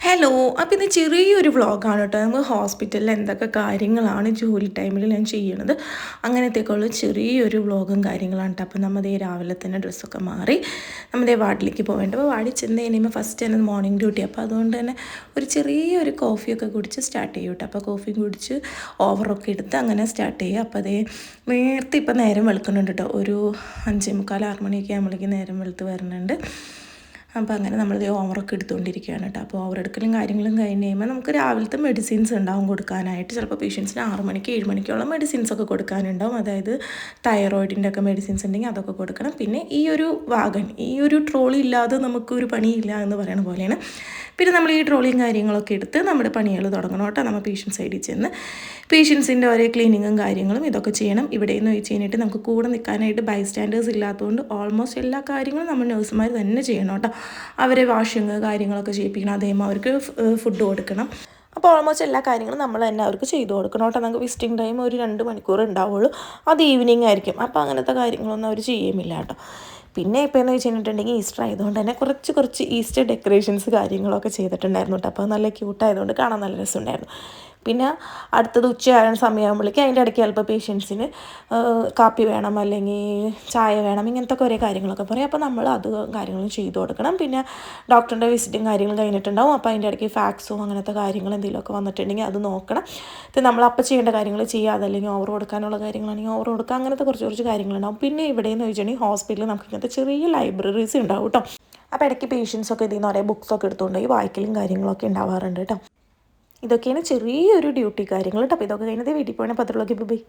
Hello അപ്പോൾ ഇത് ചെറിയൊരു വ്ളോഗാണ് കേട്ടോ നമുക്ക് ഹോസ്പിറ്റലിൽ എന്തൊക്കെ കാര്യങ്ങളാണ് ജോലി ടൈമിൽ ഞാൻ ചെയ്യണത്. അങ്ങനത്തേക്കുള്ള ചെറിയൊരു വ്ളോഗും കാര്യങ്ങളാണ് കേട്ടോ അപ്പോൾ നമ്മുടെ രാവിലെ തന്നെ ഡ്രസ്സൊക്കെ മാറി നമ്മുടെ വാർഡിലേക്ക് പോകേണ്ട അപ്പോൾ വാർഡിൽ ചെന്ന് കഴിയുമ്പോൾ ഫസ്റ്റ് തന്നെ മോർണിംഗ് ഡ്യൂട്ടി അപ്പോൾ അതുകൊണ്ട് തന്നെ ഒരു ചെറിയൊരു കോഫിയൊക്കെ കുടിച്ച് സ്റ്റാർട്ട് ചെയ്യും കേട്ടോ അപ്പോൾ കോഫി കുടിച്ച് ഓവറൊക്കെ എടുത്ത് അങ്ങനെ സ്റ്റാർട്ട് ചെയ്യുക. അപ്പോൾ അതേ നേരത്തെ ഇപ്പം നേരം വെളുക്കുന്നുണ്ട് കേട്ടോ ഒരു അഞ്ചേ മുക്കാൽ ആറ് മണിയൊക്കെ ആകുമ്പോഴേക്കും നേരം വെളുത്ത് വരുന്നുണ്ട് അപ്പോൾ അങ്ങനെ നമ്മൾ ഓവറൊക്കെ എടുത്തുകൊണ്ടിരിക്കുകയാണ് കേട്ടോ. അപ്പോൾ ഓവർ കാര്യങ്ങളും കഴിഞ്ഞ് കഴിയുമ്പോൾ നമുക്ക് രാവിലത്തെ മെഡിസിൻസ് ഉണ്ടാവും കൊടുക്കാനായിട്ട്. ചിലപ്പോൾ പേഷ്യൻസിന് ആറ് മണിക്ക് ഏഴ് മണിക്കുള്ള മെഡിസിൻസ് ഒക്കെ കൊടുക്കാനുണ്ടാവും. അതായത് തൈറോയിഡിന്റെ ഒക്കെ മെഡിസിൻസ് ഉണ്ടെങ്കിൽ അതൊക്കെ കൊടുക്കണം. പിന്നെ ഈ ഒരു വാഗൺ ഈ ഒരു ട്രോളി ഇല്ലാതെ നമുക്കൊരു പണിയില്ല എന്ന് പറയുന്ന പോലെയാണ്. പിന്നെ നമ്മൾ ഈ ട്രോളിയും കാര്യങ്ങളൊക്കെ എടുത്ത് നമ്മുടെ പണികൾ തുടങ്ങണം കേട്ടോ. നമ്മൾ പേഷ്യൻസ് സൈഡിൽ ചെന്ന് പേഷ്യൻസിന്റെ ഓരോ ക്ലീനിങ്ങും കാര്യങ്ങളും ഇതൊക്കെ ചെയ്യണം. ഇവിടെ നിന്ന് വെച്ച് കഴിഞ്ഞിട്ട് നമുക്ക് കൂടെ നിൽക്കാനായിട്ട് ബൈ സ്റ്റാൻഡേഴ്സ് ഇല്ലാത്തതുകൊണ്ട് ഓൾമോസ്റ്റ് എല്ലാ കാര്യങ്ങളും നമ്മൾ നഴ്സുമാർ തന്നെ ചെയ്യണം കേട്ടോ. അവരെ വാഷിങ് കാര്യങ്ങളൊക്കെ ചെയ്യിപ്പിക്കണം. അതേമാ അവർക്ക് ഫുഡ് കൊടുക്കണം. അപ്പോൾ ഓൾമോസ്റ്റ് എല്ലാ കാര്യങ്ങളും നമ്മൾ തന്നെ അവർക്ക് ചെയ്തു കൊടുക്കണം കേട്ടോ. നമുക്ക് വിസിറ്റിംഗ് ടൈം ഒരു രണ്ട് മണിക്കൂർ ഉണ്ടാവുള്ളൂ. അത് ഈവനിങ് ആയിരിക്കും. അപ്പോൾ അങ്ങനത്തെ കാര്യങ്ങളൊന്നും അവർ ചെയ്യുമില്ല കേട്ടോ. പിന്നെ ഇപ്പോൾ എന്ന് വെച്ചിട്ടുണ്ടെങ്കിൽ ഈസ്റ്റർ ആയതുകൊണ്ട് തന്നെ കുറച്ച് കുറച്ച് ഈസ്റ്റർ ഡെക്കറേഷൻസ് കാര്യങ്ങളൊക്കെ ചെയ്തിട്ടുണ്ടായിരുന്നു കേട്ടോ. അപ്പോൾ നല്ല ക്യൂട്ടായതുകൊണ്ട് കാണാൻ നല്ല രസമുണ്ടായിരുന്നു. പിന്നെ അടുത്തത് ഉച്ചയായ സമയമാകുമ്പോഴേക്കും അതിന്റെ ഇടയ്ക്ക് ചിലപ്പോൾ പേഷ്യൻസിന് കാപ്പി വേണം അല്ലെങ്കിൽ ചായ വേണം ഇങ്ങനത്തെ കുറേ കാര്യങ്ങളൊക്കെ പറയും. അപ്പോൾ നമ്മൾ അത് കാര്യങ്ങളും ചെയ്തു കൊടുക്കണം. പിന്നെ ഡോക്ടറിന്റെ വിസിറ്റും കാര്യങ്ങളും കഴിഞ്ഞിട്ടുണ്ടാവും. അപ്പോൾ അതിന്റെ ഇടയ്ക്ക് ഫാക്സും അങ്ങനത്തെ കാര്യങ്ങൾ എന്തെങ്കിലുമൊക്കെ വന്നിട്ടുണ്ടെങ്കിൽ അത് നോക്കണം. ഇത് നമ്മൾ അപ്പം ചെയ്യേണ്ട കാര്യങ്ങൾ ചെയ്യാതെ അല്ലെങ്കിൽ ഓവർ കൊടുക്കാനുള്ള കാര്യങ്ങളാണെങ്കിൽ ഓവർ കൊടുക്കുക. അങ്ങനത്തെ കുറച്ച് കുറച്ച് കാര്യങ്ങളുണ്ടാവും. പിന്നെ ഇവിടെ എന്ന് വെച്ചിട്ടുണ്ടെങ്കിൽ ഹോസ്പിറ്റലിൽ നമുക്ക് ഇങ്ങനത്തെ ചെറിയ ലൈബ്രറീസ് ഉണ്ടാവും കേട്ടോ. അപ്പോൾ ഇടയ്ക്ക് പേഷ്യൻസൊക്കെ ഇതിൽ കുറേ ബുക്സൊക്കെ എടുത്തുകൊണ്ടുപോയി വായിക്കലും കാര്യങ്ങളൊക്കെ ഉണ്ടാവാറുണ്ട് കേട്ടോ. ഇതൊക്കെയാണ് ചെറിയൊരു ഡ്യൂട്ടി കാര്യങ്ങൾ കേട്ടോ. അപ്പോൾ ഇതൊക്കെ കഴിഞ്ഞത് വീട്ടിൽ പോകണേ പത്രമൊക്കെ പോയി